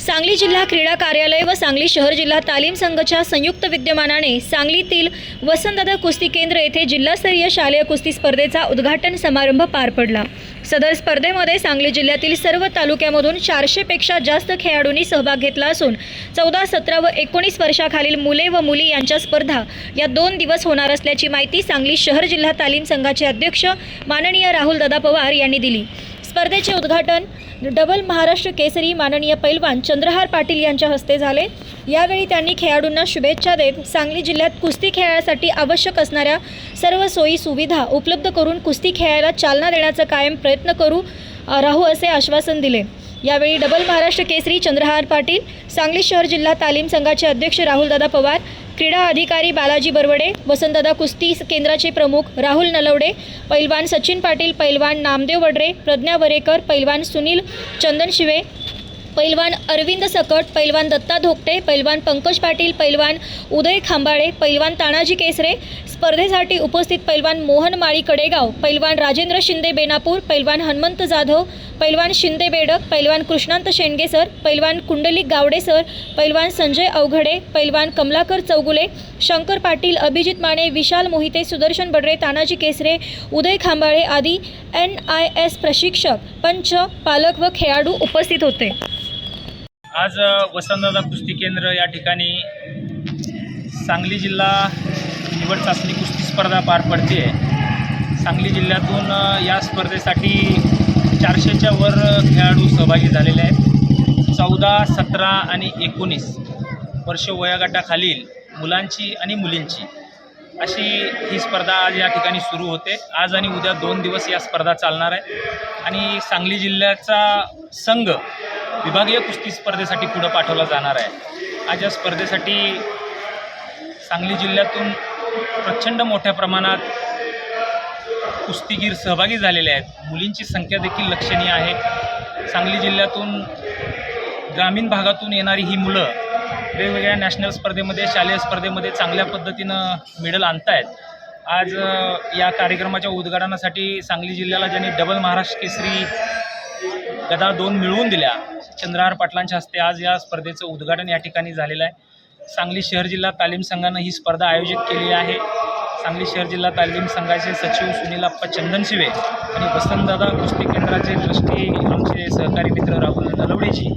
सांगली जिल्हा क्रीडा कार्यालय व सांगली शहर जिल्हा तालीम संघाच्या संयुक्त विद्यमानाने सांगलीतील वसंतदादा कुस्ती केंद्र येथे जिल्हास्तरीय शालेय कुस्ती स्पर्धेचा उद्घाटन समारंभ पार पडला. सदर स्पर्धेमध्ये सांगली जिल्ह्यातील सर्व तालुक्यामधून चारशेपेक्षा जास्त खेळाडूंनी सहभाग घेतला असून चौदा सतरा व एकोणीस वर्षाखालील मुले व मुली यांच्या स्पर्धा या दोन दिवस होणार असल्याची माहिती सांगली शहर जिल्हा तालीम संघाचे अध्यक्ष माननीय राहुलदादा पवार यांनी दिली. स्पर्धेचे उद्घाटन डबल महाराष्ट्र केसरी माननीय पैलवान चंद्रहार पाटील यांच्या हस्ते झाले. यावेळी त्यांनी खेळाडूंना शुभेच्छा देत सांगली जिल्ह्यात कुस्ती खेळासाठी आवश्यक असणाऱ्या सर्व सोयी सुविधा उपलब्ध करून कुस्ती खेळायला चालना देण्याचा कायम प्रयत्न करू राहू असे आश्वासन दिले. यावेळी डबल महाराष्ट्र केसरी चंद्रहार पाटील सांगली शहर जिल्हा तालीम संघाचे अध्यक्ष राहुलदादा पवार क्रीडा अधिकारी बालाजी बरवडे वसंतदादा कुस्ती केंद्राचे प्रमुख राहुल नलवडे पैलवान सचिन पाटील पैलवान नामदेव वडरे प्रज्ञा वरेकर पैलवान सुनील चंदनशिवे पैलवान अरविंद सकट पैलवान दत्ता धोकटे पैलवान पंकज पाटील पैलवान उदय खांबाळे पैलवान तानाजी केसरे स्पर्धेसाठी उपस्थित पैलवान मोहन माळी कडेगाव पैलवान राजेंद्र शिंदे बेनापूर पैलवान हनुमंत जाधव पैलवान शिंदे बेडक पैलवान कृष्णांत शेंडगे सर पैलवान कुंडलिक गावडे सर पैलवान संजय अवघडे पैलवान कमलाकर चौगुले शंकर पाटील अभिजित माने विशाल मोहिते सुदर्शन बडरे तानाजी केसरे उदय खांबाळे आदी एन आय एस प्रशिक्षक पंच पालक व खेळाडू उपस्थित होते. आज वसंतदादा कुस्ती केंद्र या ठिकाणी सांगली जिल्हा निवड चाचणी कुस्ती स्पर्धा पार पडते सांगली जिल्ह्यातून या स्पर्धेसाठी चारशेच्या वर खेळाडू सहभागी झालेले आहेत. चौदा सतरा आणि एकोणीस वर्ष वयागटाखालील मुलांची आणि मुलींची अशी ही स्पर्धा आज या ठिकाणी सुरू होते. आज आणि उद्या दोन दिवस या स्पर्धा चालणार आहे आणि सांगली जिल्ह्याचा संघ विभागीय कुस्ती स्पर्धेसाठी पुढं पाठवला जाणार आहे. आज या स्पर्धेसाठी सांगली जिल्ह्यातून प्रचंड मोठ्या प्रमाणात कुस्तीगीर सहभागी झालेले आहेत. मुलींची संख्या देखील लक्षणीय आहे. सांगली जिल्ह्यातून ग्रामीण भागातून येणारी ही मुलं वेगवेगळ्या नॅशनल स्पर्धेमध्ये शालेय स्पर्धेमध्ये चांगल्या पद्धतीनं मेडल आणतायत. आज या कार्यक्रमाच्या उद्घाटनासाठी सांगली जिल्ह्याला ज्यांनी डबल महाराष्ट्र केसरी गदा दोन मिळवून दिल्या चंद्रहार पाटलांच्या हस्ते आज या स्पर्धेचं उद्घाटन या ठिकाणी झालेलं आहे. सांगली शहर जिल्हा तालीम संघानं ही स्पर्धा आयोजित केली आहे. सांगली शहर जिल्हा तालीम संघाचे सचिव सुनील आप्पा चंदनशिवे आणि वसंतदादा कुस्ती केंद्राचे ट्रस्टी आमचे सहकारी मित्र राहुल नलवडेजी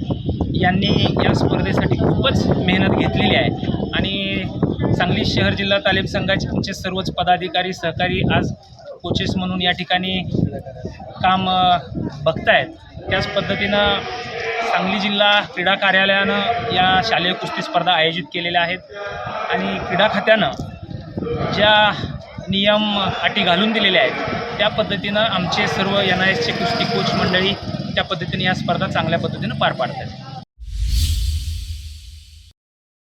यांनी या स्पर्धेसाठी खूपच मेहनत घेतलेली आहे. आणि सांगली शहर जिल्हा तालीम संघाचे आमचे सर्वच पदाधिकारी सहकारी आज कोचेस म्हणून या ठिकाणी काम बघतायत. त्याच पद्धतीनं सांगली जिल्हा क्रीडा कार्यालयानं या शालेय कुस्ती स्पर्धा आयोजित केलेल्या आहेत. आणि क्रीडा खात्यानं ज्या नियम अटी घालून दिलेल्या आहेत त्या पद्धतीनं आमचे सर्व एन आय एसचे कुस्ती कोच मंडळी त्या पद्धतीने या स्पर्धा चांगल्या पद्धतीनं पार पाडत आहेत